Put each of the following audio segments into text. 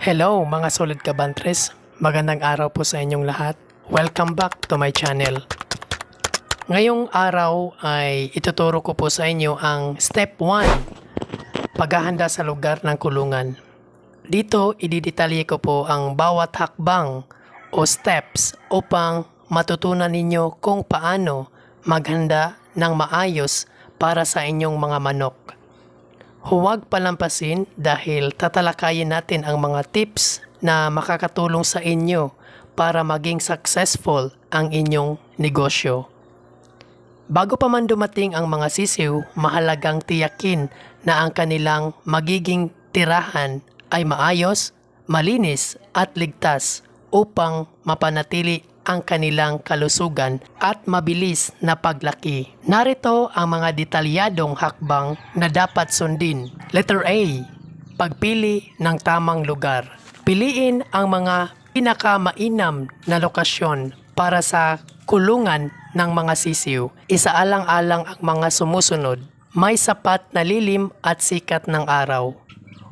Hello mga solid kabantres, magandang araw po sa inyong lahat. Welcome back to my channel. Ngayong araw ay ituturo ko po sa inyo ang Step 1, paghahanda sa lugar ng kulungan. Dito ididetalye ko po ang bawat hakbang o steps upang matutunan ninyo kung paano maghanda ng maayos para sa inyong mga manok. Huwag palampasin dahil tatalakayin natin ang mga tips na makakatulong sa inyo para maging successful ang inyong negosyo. Bago pa man dumating ang mga sisiw, mahalagang tiyakin na ang kanilang magiging tirahan ay maayos, malinis at ligtas upang mapanatili ang kanilang kalusugan at mabilis na paglaki. Narito ang mga detalyadong hakbang na dapat sundin. Letter A. Pagpili ng tamang lugar. Piliin ang mga pinakamainam na lokasyon para sa kulungan ng mga sisiw. Isaalang-alang ang mga sumusunod. May sapat na lilim at sikat ng araw.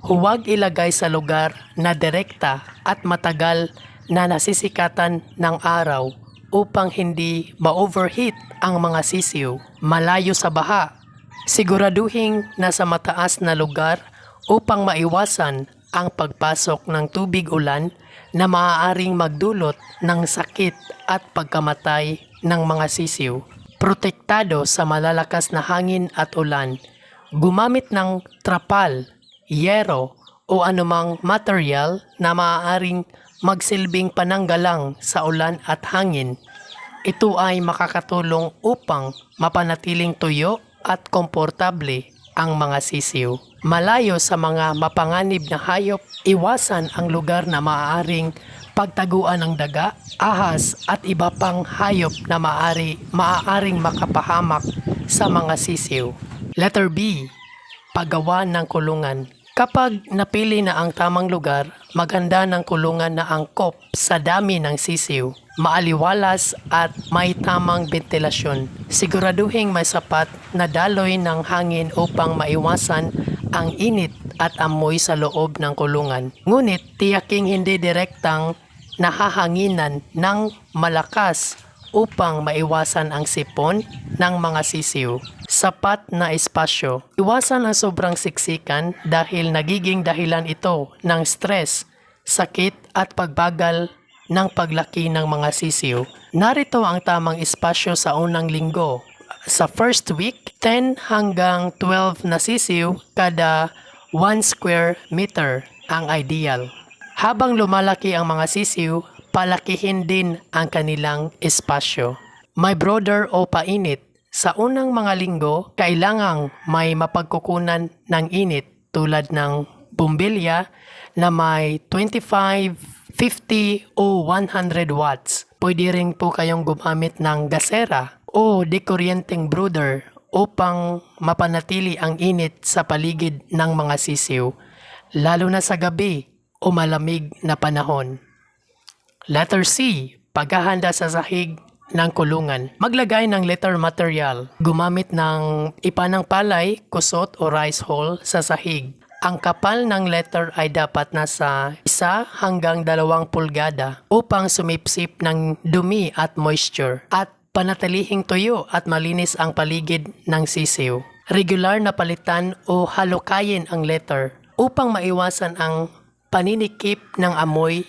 Huwag ilagay sa lugar na direkta at matagal na nasisikatan ng araw upang hindi ma-overheat ang mga sisiw. Malayo sa baha. Siguraduhin nasa mataas na lugar upang maiwasan ang pagpasok ng tubig ulan na maaaring magdulot ng sakit at pagkamatay ng mga sisiw. Protektado sa malalakas na hangin at ulan. Gumamit ng trapal, yero o anumang material na maaaring magsilbing pananggalang sa ulan at hangin. Ito ay makakatulong upang mapanatiling tuyo at komportable ang mga sisiw. Malayo sa mga mapanganib na hayop, iwasan ang lugar na maaaring pagtaguan ng daga, ahas at iba pang hayop na maaari, maaaring makapahamak sa mga sisiw. Letter B. Paggawa ng kulungan. Kapag napili na ang tamang lugar, maganda ng kulungan na angkop sa dami ng sisiw, maaliwalas at may tamang ventilasyon. Siguraduhin may sapat na daloy ng hangin upang maiwasan ang init at amoy sa loob ng kulungan. Ngunit tiyaking hindi direktang nahahanginan ng malakas upang maiwasan ang sipon ng mga sisiw. Sapat na espasyo. Iwasan ang sobrang siksikan dahil nagiging dahilan ito ng stress, sakit at pagbagal ng paglaki ng mga sisiw. Narito ang tamang espasyo sa unang linggo. Sa first week, 10 hanggang 12 na sisiw kada 1 square meter ang ideal. Habang lumalaki ang mga sisiw, palakihin din ang kanilang espasyo. May broader o painit. Sa unang mga linggo, kailangang may mapagkukunan ng init tulad ng bumbilya na may 25, 50 o 100 watts. Pwede rin po kayong gumamit ng gasera o dekuryenteng brooder upang mapanatili ang init sa paligid ng mga sisiw, lalo na sa gabi o malamig na panahon. Letter C. Paghahanda sa sahig ng kulungan. Maglagay ng letter material. Gumamit ng ipanang palay, kusot o rice hull sa sahig. Ang kapal ng letter ay dapat nasa isa hanggang dalawang pulgada upang sumipsip ng dumi at moisture at panatilihing tuyo at malinis ang paligid ng sisiw. Regular na palitan o halukayin ang letter upang maiwasan ang paninikip ng amoy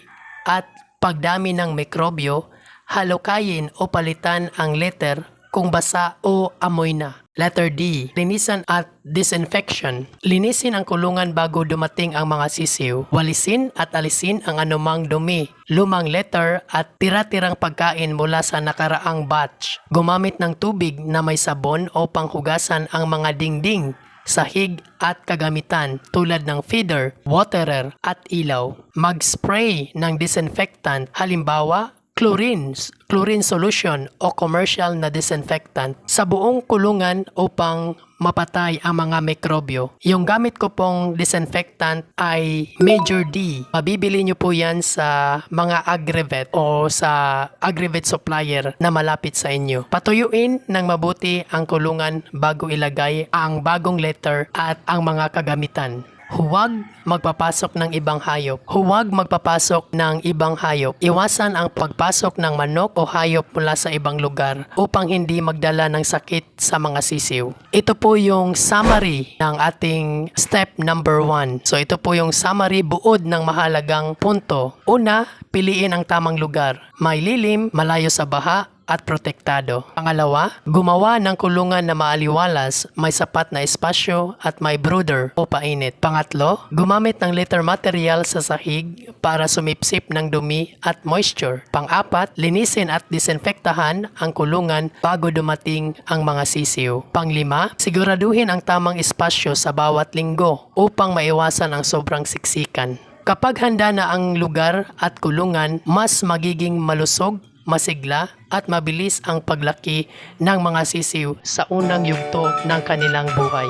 at pagdami ng mikrobyo, halukayin o palitan ang letter kung basa o amoy na. Letter D. Linisan at disinfection. Linisin ang kulungan bago dumating ang mga sisiw. Walisin at alisin ang anumang dumi, lumang letter at tira-tirang pagkain mula sa nakaraang batch. Gumamit ng tubig na may sabon o panghugasan ang mga dingding sahig at kagamitan tulad ng feeder, waterer at ilaw. Mag-spray ng disinfectant halimbawa chlorine, chlorine solution o commercial na disinfectant sa buong kulungan upang mapatay ang mga mikrobyo. Yung gamit ko pong disinfectant ay Major D. Mabibili nyo po yan sa mga agrivet o sa agrivet supplier na malapit sa inyo. Patuyuin ng mabuti ang kulungan bago ilagay ang bagong letter at ang mga kagamitan. Huwag magpapasok ng ibang hayop. Huwag magpapasok ng ibang hayop. Iwasan ang pagpasok ng manok o hayop mula sa ibang lugar upang hindi magdala ng sakit sa mga sisiw. Ito po yung summary ng ating step number 1. So ito po yung summary buod ng mahalagang punto. Una, piliin ang tamang lugar. May lilim, malayo sa baha, at protektado. Pangalawa, gumawa ng kulungan na maaliwalas, may sapat na espasyo at may brooder o painit. Pangatlo, gumamit ng litter material sa sahig para sumipsip ng dumi at moisture. Pang-apat, linisin at disinfektahan ang kulungan bago dumating ang mga sisiw. Panglima, siguraduhin ang tamang espasyo sa bawat linggo upang maiwasan ang sobrang siksikan. Kapag handa na ang lugar at kulungan, mas magiging malusog masigla at mabilis ang paglaki ng mga sisiw sa unang yugto ng kanilang buhay.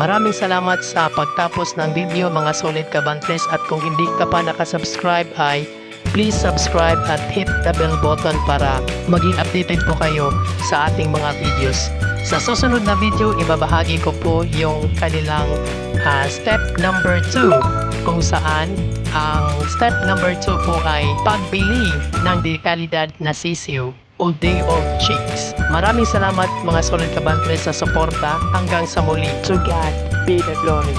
Maraming salamat sa pagtapos ng video mga solid kabantres at kung hindi ka pa nakasubscribe ay please subscribe at hit the bell button para maging updated po kayo sa ating mga videos. Sa susunod na video, ibabahagi ko po yung kanilang ah, step number 2 kung saan ang step number 2 po ay pagbili ng dekalidad na sisiw o day old chicks. Maraming salamat mga solid kabantres sa suporta hanggang sa muli. To God be the glory.